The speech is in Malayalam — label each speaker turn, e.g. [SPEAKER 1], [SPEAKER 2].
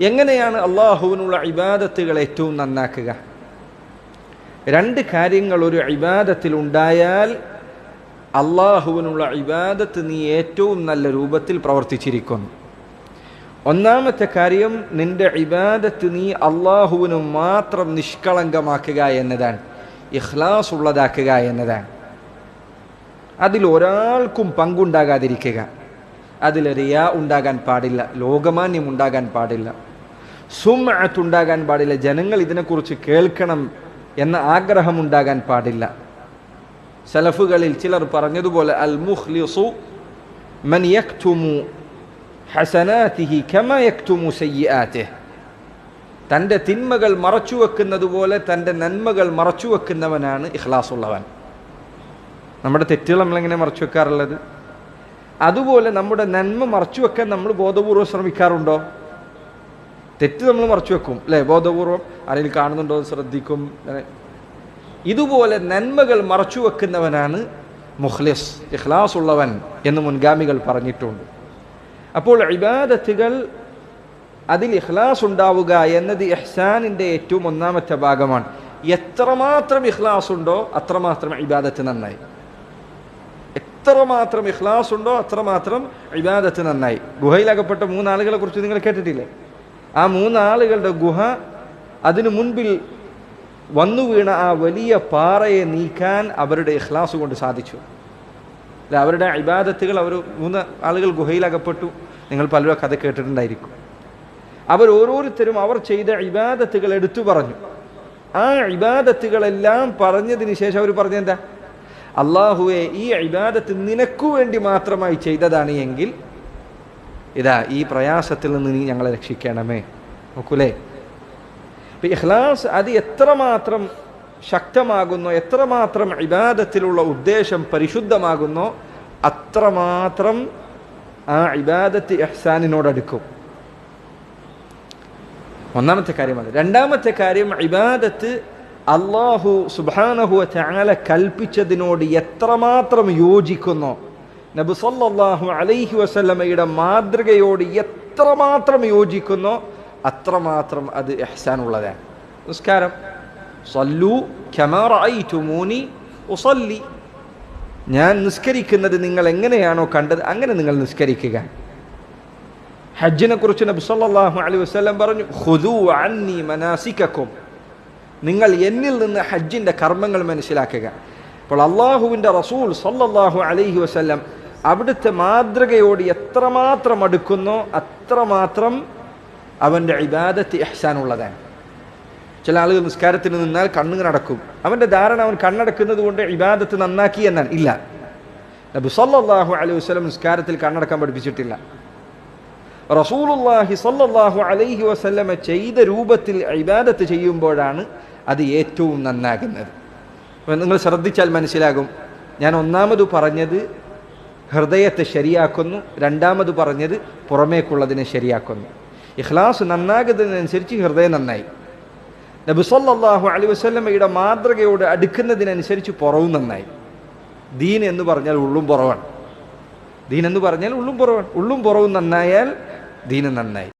[SPEAKER 1] എങ്ങനെയാണ് അള്ളാഹുവിനുള്ള ഇബാദത്തുകൾ ഏറ്റവും നന്നാക്കുക? രണ്ട് കാര്യങ്ങൾ ഒരു ഇബാദത്തിൽ ഉണ്ടായാൽ അള്ളാഹുവിനുള്ള ഇബാദത്ത് നീ ഏറ്റവും നല്ല രൂപത്തിൽ പ്രവർത്തിച്ചിരിക്കുന്നു. ഒന്നാമത്തെ കാര്യം നിന്റെ ഇബാദത്ത് നീ അള്ളാഹുവിന് മാത്രം നിഷ്കളങ്കമാക്കുക എന്നതാണ്. ഇഖ്ലാസ് ഉള്ളതാക്കുക എന്നതാണ്. അതിൽ ഒരാൾക്കും പങ്കുണ്ടാകാതിരിക്കുക. അതിൽ റിയാ ഉണ്ടാകാൻ പാടില്ല ലോകമാന്യം ഉണ്ടാകാൻ പാടില്ല. സുമഅത്തുണ്ടാകാൻ പാടില്ല. ജനങ്ങൾ ഇതിനെക്കുറിച്ച് കേൾക്കണം എന്ന ആഗ്രഹം ഉണ്ടാകാൻ പാടില്ല. സലഫുകളിൽ ചിലർ പറഞ്ഞതുപോലെ അൽ മുഹ്ലിസു മൻ യക്തുമു ഹസനാതിഹി കമ യക്തുമു സയ്യിആതിഹി. തന്റെ തിന്മകൾ മറച്ചു വെക്കുന്നത് പോലെ തന്റെ നന്മകൾ മറച്ചു വെക്കുന്നവനാണ് ഇഖ്ലാസ് ഉള്ളവൻ നമ്മുടെ തെറ്റുകൾ നമ്മളെങ്ങനെ മറച്ചു വെക്കാറുള്ളത് അതുപോലെ നമ്മുടെ നന്മ മറച്ചു വെക്കാൻ നമ്മൾ ബോധപൂർവം ശ്രമിക്കാറുണ്ടോ? തെറ്റ് നമ്മൾ മറച്ചു വെക്കും അല്ലേ? ബോധപൂർവം ആരെങ്കിലും കാണുന്നുണ്ടോ എന്ന് ശ്രദ്ധിക്കും. ഇതുപോലെ നന്മകൾ മറച്ചു വെക്കുന്നവനാണ് മുഖ്ലിസ് ഇഖ്ലാസ് ഉള്ളവൻ എന്ന് മുൻഗാമികൾ പറഞ്ഞിട്ടുണ്ട്. അപ്പോൾ ഇബാദത്തുകൾ അതിൽ ഇഖ്ലാസ് ഉണ്ടാവുക എന്നത് ഇഹ്സാനിന്റെ ഏറ്റവും ഒന്നാമത്തെ ഭാഗമാണ്. എത്രമാത്രം ഇഖ്ലാസ് ഉണ്ടോ അത്രമാത്രം ഇബാദത്ത് നന്നായി. എത്രമാത്രം ഇഖ്ലാസ് ഉണ്ടോ അത്രമാത്രം ഇബാദത്ത് നന്നായി. ഗുഹയിലകപ്പെട്ട മൂന്നാളുകളെ കുറിച്ച് നിങ്ങൾ കേട്ടിട്ടില്ലേ? ആ മൂന്നാളുകളുടെ ഗുഹ അതിനു മുൻപിൽ വന്നു വീണ ആ വലിയ പാറയെ നീക്കാൻ അവരുടെ ഇഖ്ലാസ് കൊണ്ട് സാധിച്ചു. അവരുടെ ഇബാദത്തുകൾ അവർ മൂന്ന് ആളുകൾ ഗുഹയിലകപ്പെട്ടു നിങ്ങൾ പലരും കഥ കേട്ടിട്ടുണ്ടായിരിക്കും. അവർ ഓരോരുത്തരും അവർ ചെയ്ത ഇബാദത്തുകൾ എടുത്തു പറഞ്ഞു. ആ ഇബാദത്തുകളെല്ലാം പറഞ്ഞതിന് ശേഷം അവർ പറഞ്ഞെന്താ? അള്ളാഹുവെ ഈ ഇബാദത്ത് നിനക്കു വേണ്ടി മാത്രമായി ചെയ്തതാണ് എങ്കിൽ ഇതാ ഈ പ്രയാസത്തിൽ നിന്ന് നീ ഞങ്ങളെ രക്ഷിക്കണമേ. നോക്കൂലേ? ഇപ്പം ഇഖ്ലാസ് അത് എത്രമാത്രം ശക്തമാകുന്നോ എത്രമാത്രം ഇബാദത്തിലുള്ള ഉദ്ദേശം പരിശുദ്ധമാകുന്നോ അത്രമാത്രം ആ ഇബാദത്ത് എഹ്സാനിനോടടുക്കും ഒന്നാമത്തെ കാര്യമാണ് രണ്ടാമത്തെ കാര്യം ഇബാദത്ത് അള്ളാഹു സുബാനഹു ചാല കൽപ്പിച്ചതിനോട് എത്രമാത്രം യോജിക്കുന്നോ നബി സല്ലല്ലാഹു അലൈഹി വസല്ലമയുടെ മാതൃകയോട് എത്രമാത്രം യോജിക്കുന്നോ അത്രമാത്രം അത് എഹ്സാൻ ഉള്ളതാണ് നിസ്കാരം സല്ലു ഖമറൈതുമൂനി ഉസല്ലി. ഞാൻ നിസ്കരിക്കുന്നത് നിങ്ങൾ എങ്ങനെയാണോ കണ്ടത് അങ്ങനെ നിങ്ങൾ നിസ്കരിക്കുക. ഹജ്ജിനെ കുറിച്ച് നബി സല്ലല്ലാഹു അലൈഹി വസ്ലം പറഞ്ഞു ഹുദു അന്നി മനാസിക്കും നിങ്ങൾ എന്നിൽ നിന്ന് ഹജ്ജിന്റെ കർമ്മങ്ങൾ മനസ്സിലാക്കുക. അപ്പോൾ അള്ളാഹുവിന്റെ റസൂൽ സല്ലല്ലാഹു അലൈഹി വസല്ലം അവിടുത്തെ മാതൃകയോട് എത്രമാത്രം അടുക്കുന്നോ അത്രമാത്രം അവന്റെ ഇബാദത്ത് ഇഹ്സാനുള്ളതാണ്. ചില ആളുകൾ നിസ്കാരത്തിന് നിന്നാൽ കണ്ണുങ്ങൾ അടക്കും. അവന്റെ ധാരണ അവൻ കണ്ണടക്കുന്നത് കൊണ്ട് ഇബാദത്ത് നന്നാക്കി എന്നാണ്. ഇല്ല. നബി സല്ലല്ലാഹു അലൈഹി വസ്ലം നിസ്കാരത്തിൽ കണ്ണടക്കാൻ പഠിപ്പിച്ചിട്ടില്ല. റസൂലുള്ളാഹി സല്ലാഹു അലൈഹി വസല്ലമ ചെയ്ത രൂപത്തിൽ ഇബാദത്ത് ചെയ്യുമ്പോഴാണ് അത് ഏറ്റവും നന്നാകുന്നത്. നിങ്ങൾ ശ്രദ്ധിച്ചാൽ മനസ്സിലാകും. ഞാൻ ഒന്നാമത് പറഞ്ഞത് ഹൃദയത്തെ ശരിയാക്കുന്നു. രണ്ടാമത് പറഞ്ഞത് പുറമേക്കുള്ളതിനെ ശരിയാക്കുന്നു. ഇഖ്ലാസ് നന്നാകുന്നതിനനുസരിച്ച് ഹൃദയം നന്നായി. നബി സല്ലല്ലാഹു അലൈഹി വസല്ലമയുടെ മാതൃകയോട് അടുക്കുന്നതിനനുസരിച്ച് പുറവും നന്നായി. ദീൻ എന്ന് പറഞ്ഞാൽ ഉള്ളും പുറവാണ്. ദീൻ എന്ന് പറഞ്ഞാൽ ഉള്ളും പുറവാണ്. ഉള്ളും പുറവും നന്നായാൽ ദീന് നന്നായി.